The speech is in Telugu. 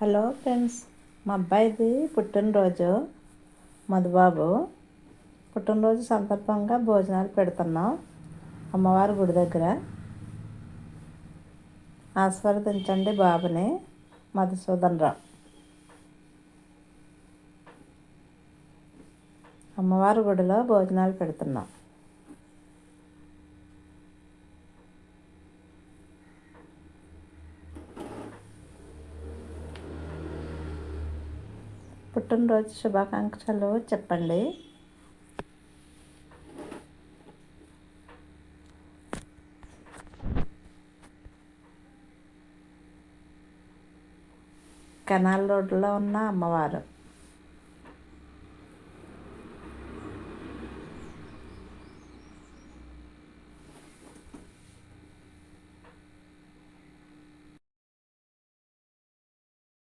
హలో ఫ్రెండ్స్ మా అబ్బాయిది పుట్టినరోజు. మధుబాబు పుట్టినరోజు సందర్భంగా భోజనాలు పెడుతున్నాం అమ్మవారి గుడి దగ్గర. ఆశీర్వదించండి బాబుని మధుసూదన్ రావు అమ్మవారి గుడిలో భోజనాలు పెడుతున్నాం. పుట్టినరోజు శుభాకాంక్షలు చెప్పండి. కెనాల్ రోడ్లో ఉన్న అమ్మవారు.